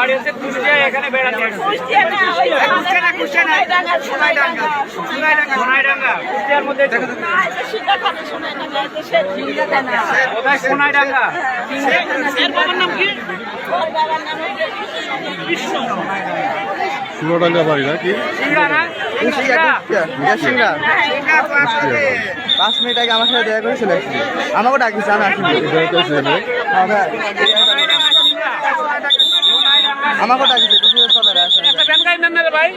বাড়ি হচ্ছে কুষ্টিয়া এখানে বেড়াতে আসছে কুষ্টিয়া না, ওই সোনাইডাঙ্গা, সোনাইডাঙ্গা, সোনাইডাঙ্গা। সোনাইডাঙ্গা কুষ্টিয়ার মধ্যে না, এটা সীতাকান্দি, সোনাইডাঙ্গা, এটা সে জিন্দাতে না। কোথায় সোনাইডাঙ্গা। এর বাবার নাম কি? ওর বাবার নাম হচ্ছে বিষ্ণু। চুয়াডাঙ্গা বাড়ি নাকি না? কুষ্টিয়া। পাঁচ মিনিট আগে আমার সাথে দেখা করে চলে আসছি। আমাকেও ডাকিছে আমি আসিনি এখানে তো ছেলে হ্যাঁ ভাই সোনাইডাঙ্গা সিংড়া সোনাইডাঙ্গা আমাকেও ডাকিছে কিছু সবাই একটা প্যান গাড়ি নেন না রে ভাই।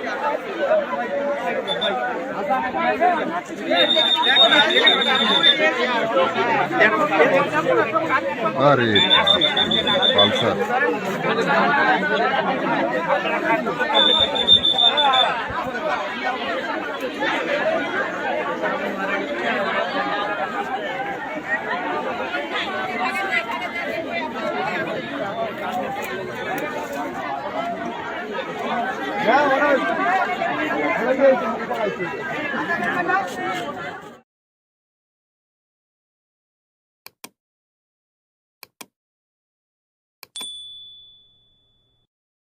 আরে পালসার। না ওরা